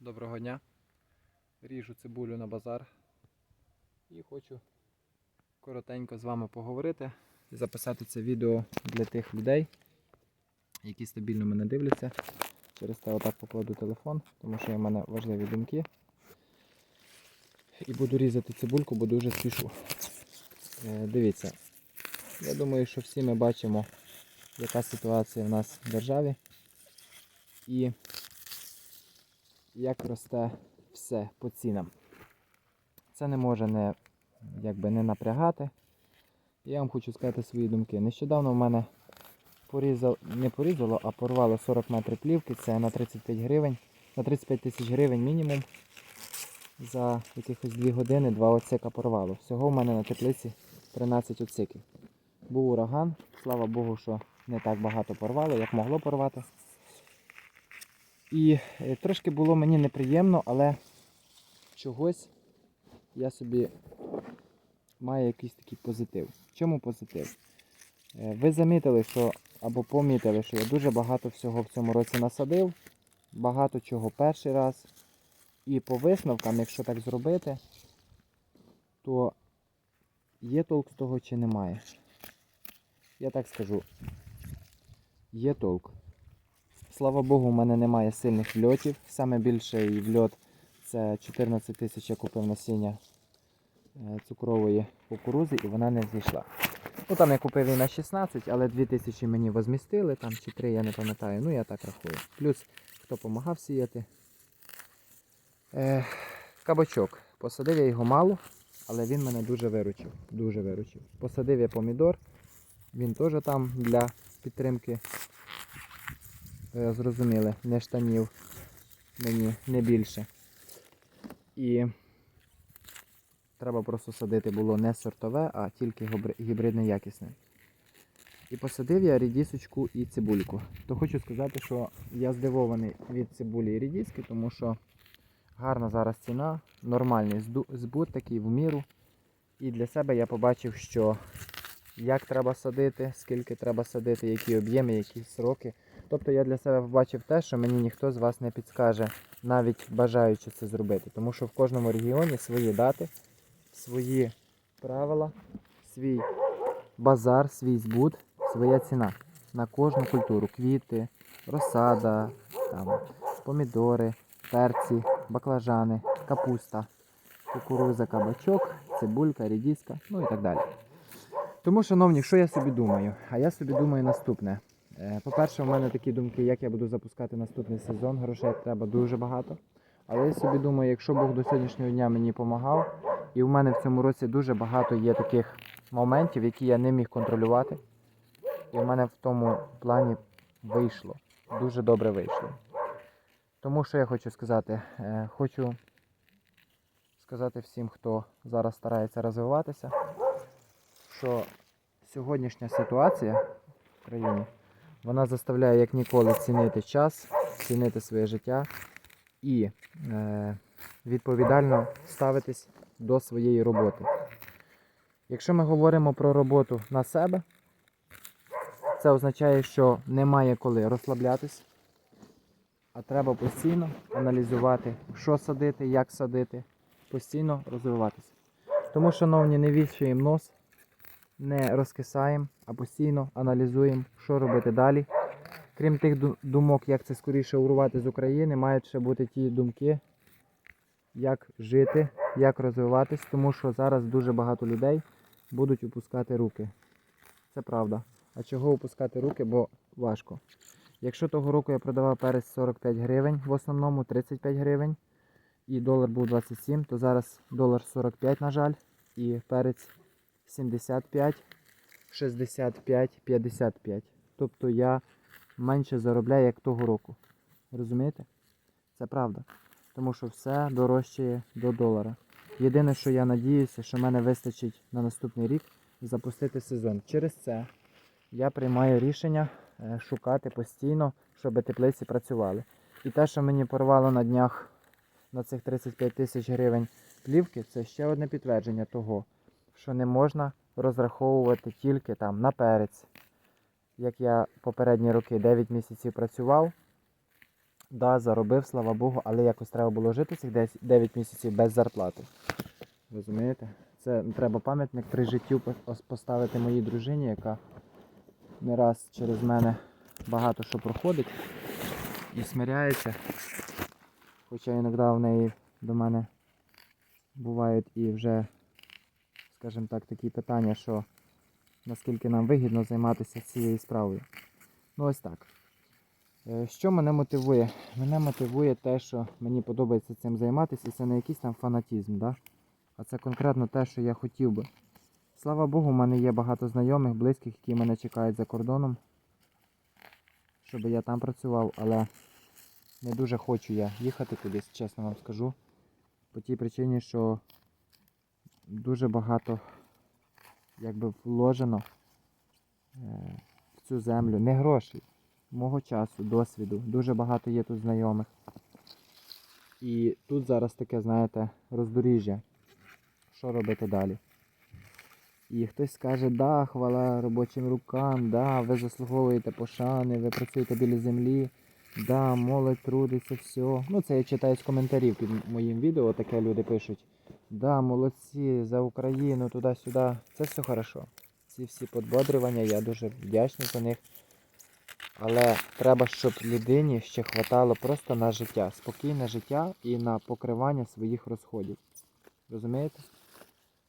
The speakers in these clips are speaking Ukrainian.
Доброго дня. Ріжу цибулю на базар і хочу коротенько з вами поговорити і записати це відео для тих людей, які стабільно мене дивляться. Через те отак покладу телефон, тому що в мене важливі думки. І буду різати цибульку, бо дуже спішу. Е, Дивіться, я думаю, що всі ми бачимо, яка ситуація в нас в державі. І як росте все по цінам. Це не може не, якби, не напрягати. Я вам хочу сказати свої думки. Нещодавно в мене порізав, не порізало, а порвало 40 метрів плівки. Це на 35 гривень, на 35 тисяч гривень мінімум. За якихось 2 години 2 оцика порвало. Всього в мене на теплиці 13 оциків. Був ураган, слава Богу, що не так багато порвало, як могло порвати. І е, трошки було мені неприємно, але чогось я собі маю якийсь такий позитив. Чому позитив? Е, Ви замітили, що або помітили, що я дуже багато всього в цьому році насадив, багато чого перший раз. І по висновкам, якщо так зробити, то є толк з того чи немає. Я так скажу. Є толк. Слава Богу, у мене немає сильних вльотів. Саме більший вльот це 14 тисяч я купив насіння е, цукрової кукурузи і вона не зійшла. Ну там я купив і на 16, але 2 тисячі мені возмістили, там чи 3, я не пам'ятаю. Ну я так рахую. Плюс хто допомагав сіяти. Е, кабачок. Посадив я його мало, але він мене дуже виручив. Дуже виручив. Посадив я помідор. Він теж там для підтримки зрозуміли, не штанів мені не більше. І треба просто садити було не сортове, а тільки гібридне якісне. І посадив я рідісочку і цибульку. То хочу сказати, що я здивований від цибулі і рідіски, тому що гарна зараз ціна, нормальний збут такий в міру. І для себе я побачив, що як треба садити, скільки треба садити, які об'єми, які сроки. Тобто я для себе побачив те, що мені ніхто з вас не підскаже, навіть бажаючи це зробити. Тому що в кожному регіоні свої дати, свої правила, свій базар, свій збут, своя ціна на кожну культуру. Квіти, розсада, там, помідори, перці, баклажани, капуста, кукуруза, кабачок, цибулька, рідіска, ну і так далі. Тому, шановні, що я собі думаю? А я собі думаю наступне. Е, По-перше, у мене такі думки, як я буду запускати наступний сезон. Грошей треба дуже багато. Але я собі думаю, якщо Бог до сьогоднішнього дня мені допомагав, і в мене в цьому році дуже багато є таких моментів, які я не міг контролювати. І в мене в тому плані вийшло. Дуже добре вийшло. Тому що я хочу сказати, Е, хочу сказати всім, хто зараз старається розвиватися, що сьогоднішня ситуація в країні вона заставляє як ніколи цінити час, цінити своє життя і е, відповідально ставитись до своєї роботи. Якщо ми говоримо про роботу на себе, це означає, що немає коли розслаблятись, а треба постійно аналізувати, що садити, як садити, постійно розвиватися. Тому, шановні, не вішаємо нос, не розкисаємо, а постійно аналізуємо, що робити далі. Крім тих думок, як це скоріше урвати з України, мають ще бути ті думки, як жити, як розвиватись, тому що зараз дуже багато людей будуть опускати руки. Це правда. А чого опускати руки? Бо важко. Якщо того року я продавав перець 45 гривень, в основному 35 гривень, і долар був 27, то зараз долар 45, на жаль, і перець 75, 65, 55. Тобто я менше заробляю, як того року. Розумієте? Це правда. Тому що все дорожчає до долара. Єдине, що я надіюся, що мене вистачить на наступний рік запустити сезон. Через це я приймаю рішення е, шукати постійно, щоб теплиці працювали. І те, що мені порвало на днях на цих 35 тисяч гривень плівки, це ще одне підтвердження того, що не можна розраховувати тільки там на перець. Як я попередні роки 9 місяців працював, Да, заробив, слава Богу, але якось треба було жити цих 10 9 місяців без зарплати. Розумієте? Це треба пам'ятник при життю поставити моїй дружині, яка не раз через мене багато що проходить і смиряється. Хоча іноді в неї до мене бувають і вже, скажімо так, такі питання, що наскільки нам вигідно займатися цією справою. Ну ось так. Е, Що мене мотивує? Мене мотивує те, що мені подобається цим займатися, і це не якийсь там фанатізм, да? а це конкретно те, що я хотів би. Слава Богу, в мене є багато знайомих, близьких, які мене чекають за кордоном, щоб я там працював, але не дуже хочу я їхати кудись, чесно вам скажу. По тій причині, що дуже багато якби вложено е, в цю землю. Не грошей, мого часу, досвіду. Дуже багато є тут знайомих. І тут зараз таке, знаєте, роздоріжжя. Що робити далі? І хтось скаже, да, хвала робочим рукам, да, ви заслуговуєте пошани, ви працюєте біля землі, да, молодь трудиться, все. Ну, це я читаю з коментарів під моїм відео, таке люди пишуть. Да, молодці, за Україну, туди-сюди. Це все хорошо. Ці всі подбодрювання, я дуже вдячний за них. Але треба, щоб людині ще хватало просто на життя, спокійне життя і на покривання своїх розходів. Розумієте?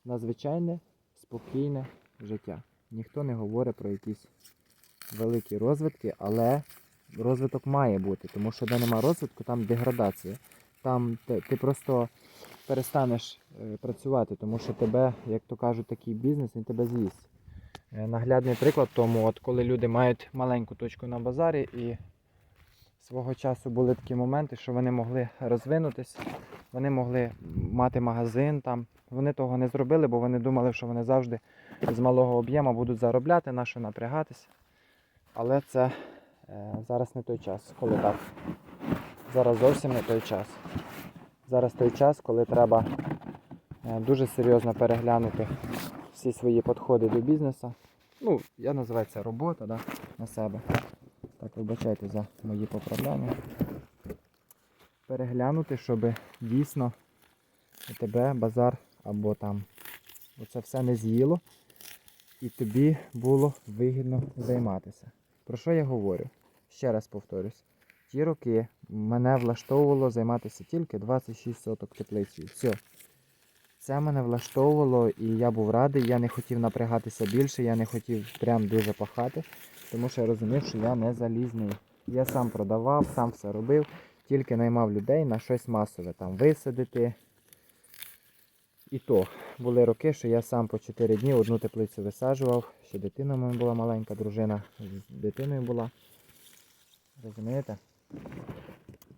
На звичайне, спокійне життя. Ніхто не говорить про якісь великі розвитки, але розвиток має бути, тому що де нема розвитку, там деградація. Там ти, ти просто перестанеш е, працювати, тому що тебе, як то кажуть, такий бізнес, він тебе з'їсть. Е, Наглядний приклад тому, от коли люди мають маленьку точку на базарі і свого часу були такі моменти, що вони могли розвинутись, вони могли мати магазин там. Вони того не зробили, бо вони думали, що вони завжди з малого об'єму будуть заробляти, на що напрягатися. Але це е, зараз не той час, коли так. Зараз зовсім не той час. Зараз той час, коли треба е, дуже серйозно переглянути всі свої підходи до бізнесу. Ну, я називаю це робота да, на себе. Так, вибачайте за мої поправляння. Переглянути, щоб дійсно тебе базар або там оце все не з'їло і тобі було вигідно займатися. Про що я говорю? Ще раз повторюсь. Ті роки мене влаштовувало займатися тільки 26 соток теплицею. Все. Це мене влаштовувало і я був радий, я не хотів напрягатися більше, я не хотів прям дуже пахати, тому що я розумів, що я не залізний. Я сам продавав, сам все робив, тільки наймав людей на щось масове, там висадити. І то були роки, що я сам по 4 дні одну теплицю висаджував. Ще дитина в мене була маленька, дружина з дитиною була. Розумієте?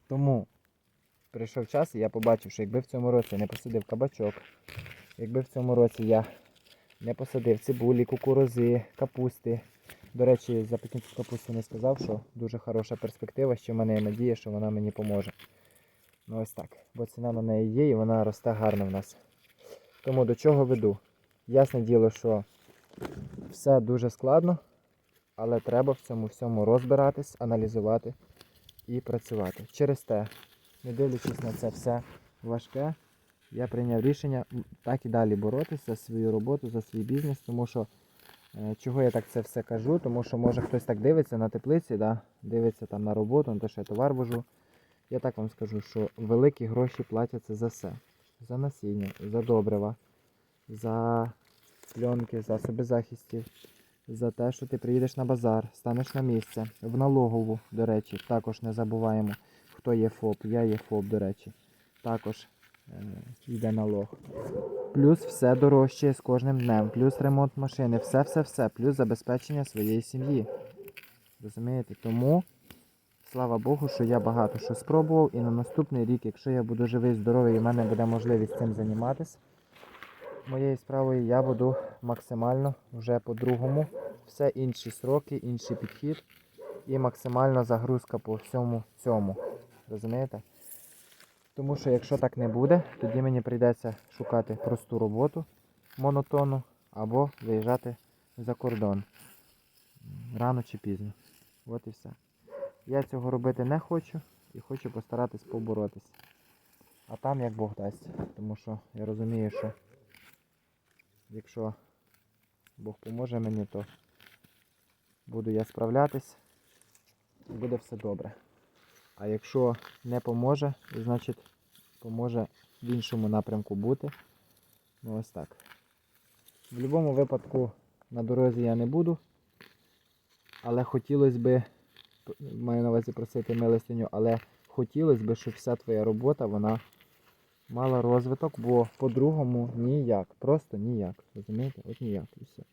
Тому прийшов час і я побачив, що якби в цьому році не посадив кабачок, якби в цьому році я не посадив цибулі, кукурузи, капусти. До речі, за пекінську капусту не сказав, що дуже хороша перспектива, що в мене є надія, що вона мені поможе. Ну ось так. Бо ціна на неї є і вона росте гарно в нас. Тому до чого веду? Ясне діло, що все дуже складно, але треба в цьому всьому розбиратись, аналізувати і працювати. Через те, не дивлячись на це все важке, я прийняв рішення так і далі боротися за свою роботу, за свій бізнес, тому що е, чого я так це все кажу, тому що може хтось так дивиться на теплиці, да, дивиться там на роботу, на те, що я товар вожу. Я так вам скажу, що великі гроші платяться за все. За насіння, за добрива, за пленки, засоби захистів, за те, що ти приїдеш на базар, станеш на місце, в налогову, до речі, також не забуваємо, хто є ФОП, я є ФОП, до речі, також е, йде налог. Плюс все дорожче з кожним днем, плюс ремонт машини, все-все-все, плюс забезпечення своєї сім'ї. Розумієте? Тому слава Богу, що я багато що спробував, і на наступний рік, якщо я буду живий, здоровий, і в мене буде можливість цим займатися, моєю справою, я буду максимально вже по-другому. Все інші сроки, інший підхід і максимальна загрузка по всьому цьому. Розумієте? Тому що якщо так не буде, тоді мені прийдеться шукати просту роботу монотонну або виїжджати за кордон. Рано чи пізно. От і все. Я цього робити не хочу. і хочу постаратись поборотись. А там як Бог дасть. Тому що я розумію, що якщо Бог поможе мені, то буду я справлятись і буде все добре. А якщо не поможе, значить поможе в іншому напрямку бути. Ну ось так. В будь-якому випадку на дорозі я не буду. Але хотілося би, маю на увазі просити милостиню, але хотілося б, щоб вся твоя робота вона мала розвиток, бо по-другому ніяк. Просто ніяк. Розумієте? От ніяк і все.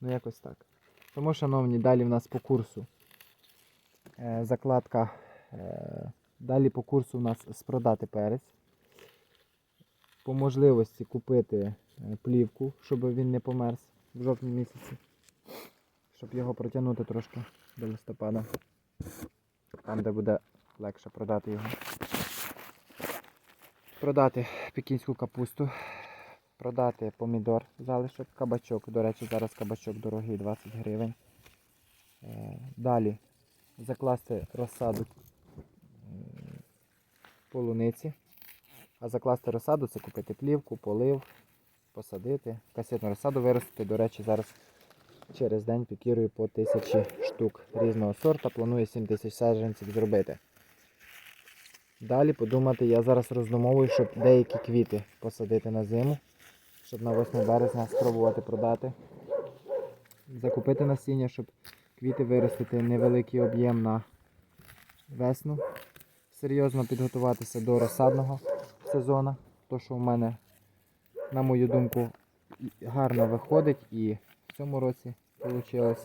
Ну якось так. Тому, шановні, далі в нас по курсу. Е, закладка. Е, далі по курсу у нас спродати перець. По можливості купити е, плівку, щоб він не померз в жовтні місяці. Щоб його протягнути трошки до листопада. Там, де буде легше продати його. Продати пекінську капусту. Продати помідор залишок, кабачок. До речі, зараз кабачок дорогий 20 гривень. Е, Далі закласти розсаду полуниці. А закласти розсаду це купити плівку, полив, посадити. Касетну розсаду виростити. До речі, зараз через день пікірую по тисячі штук різного сорту. Планую 7 тисяч саджанців зробити. Далі подумати, я зараз роздумовую, щоб деякі квіти посадити на зиму, щоб на 8 березня спробувати продати. Закупити насіння, щоб квіти виростити невеликий об'єм на весну. Серйозно підготуватися до розсадного сезону. То, що в мене, на мою думку, гарно виходить і в цьому році вийшло.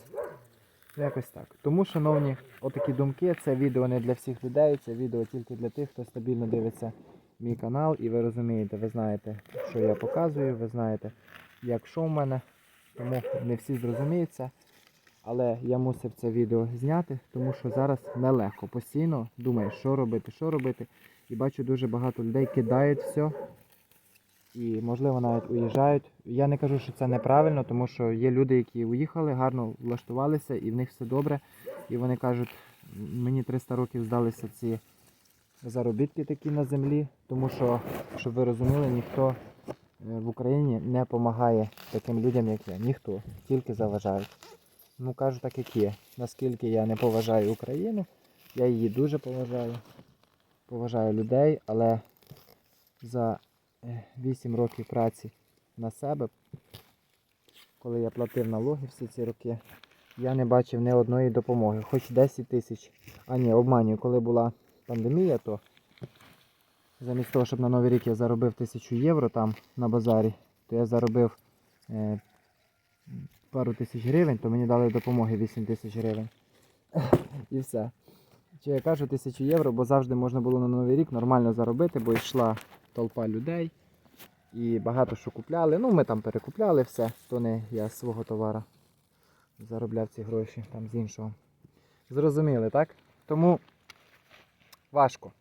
Якось так. Тому, шановні, отакі думки. Це відео не для всіх людей, це відео тільки для тих, хто стабільно дивиться мій канал. І ви розумієте, ви знаєте, що я показую, ви знаєте, як що в мене. Тому не всі зрозуміють це. Але я мусив це відео зняти, тому що зараз нелегко. Постійно думаєш, що робити, що робити. І бачу дуже багато людей кидають все. І, можливо, навіть уїжджають. Я не кажу, що це неправильно, тому що є люди, які уїхали, гарно влаштувалися, і в них все добре. І вони кажуть, мені 300 років здалися ці заробітки такі на землі, тому що, щоб ви розуміли, ніхто е, в Україні не допомагає таким людям, як я. Ніхто, тільки заважають. Ну кажу так, як є. Наскільки я не поважаю Україну, я її дуже поважаю. Поважаю людей, але за 8 років праці на себе, коли я платив налоги всі ці роки, я не бачив ні одної допомоги. Хоч 10 тисяч. А ні, обманюю, коли була пандемія, то замість того, щоб на Новий рік я заробив тисячу євро там на базарі, то я заробив е, пару тисяч гривень, то мені дали допомоги 8 тисяч гривень. І все. Чи я кажу тисячу євро, бо завжди можна було на Новий рік нормально заробити, бо йшла толпа людей. І багато що купляли. Ну, ми там перекупляли все, то не я з свого товара заробляв ці гроші там з іншого. Зрозуміли, так? Тому важко.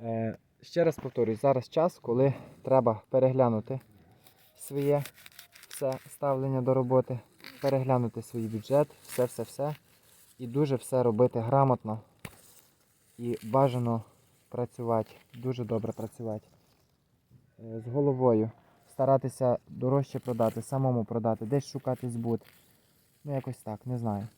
Е, ще раз повторюсь, зараз час, коли треба переглянути своє все ставлення до роботи, переглянути свій бюджет, все-все-все. І дуже все робити грамотно і бажано працювати, дуже добре працювати. Е, З головою. Старатися дорожче продати, самому продати, десь шукати збут. Ну, якось так, не знаю.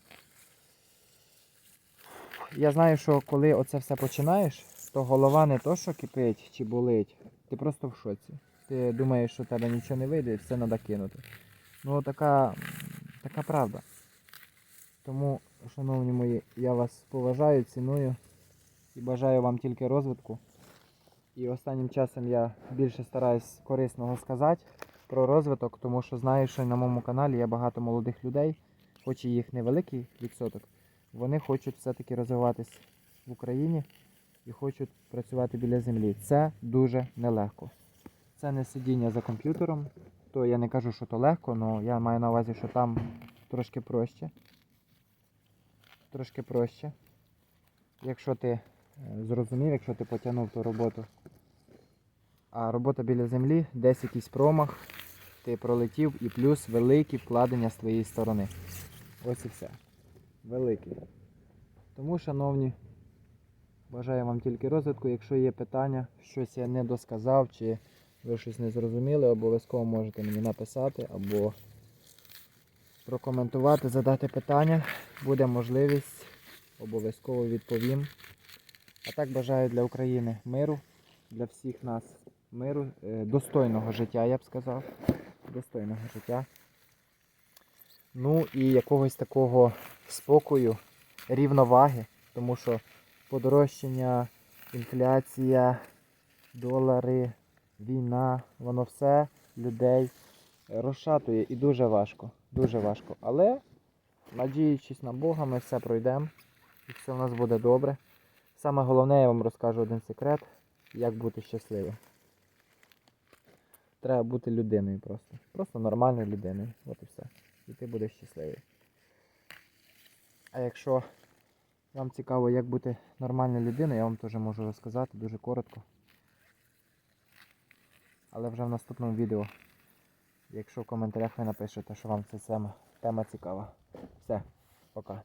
Я знаю, що коли оце все починаєш, то голова не то, що кипить чи болить, ти просто в шоці. Ти думаєш, що в тебе нічого не вийде і все треба кинути. Ну, така, така правда. Тому, шановні мої, я вас поважаю, ціную і бажаю вам тільки розвитку. І останнім часом я більше стараюсь корисного сказати про розвиток, тому що знаю, що на моєму каналі є багато молодих людей, хоч і їх невеликий відсоток, вони хочуть все-таки розвиватись в Україні і хочуть працювати біля землі. Це дуже нелегко. Це не сидіння за комп'ютером, то я не кажу, що то легко, але я маю на увазі, що там трошки проще. Трошки проще. Якщо ти зрозумів, якщо ти потягнув ту роботу. А робота біля землі, десь якийсь промах, ти пролетів і плюс великі вкладення з твоєї сторони. Ось і все. Великий. Тому, шановні, Бажаю вам тільки розвитку. Якщо є питання, щось я не досказав, чи ви щось не зрозуміли, обов'язково можете мені написати або прокоментувати, задати питання. Буде можливість, обов'язково відповім. А так бажаю для України миру, для всіх нас миру, е, достойного життя, я б сказав. Достойного життя. Ну і якогось такого спокою, рівноваги, тому що подорожчання, інфляція, долари, війна, воно все людей розшатує і дуже важко. Дуже важко. Але, надіючись на Бога, ми все пройдемо і все в нас буде добре. Саме головне, я вам розкажу один секрет, як бути щасливим. Треба бути людиною просто. Просто нормальною людиною. От і все. І ти будеш щасливий. А якщо вам цікаво, як бути нормальною людиною, я вам теж можу розказати дуже коротко. Але вже в наступному відео, якщо в коментарях ви напишете, що вам ця тема, тема цікава. Все, пока.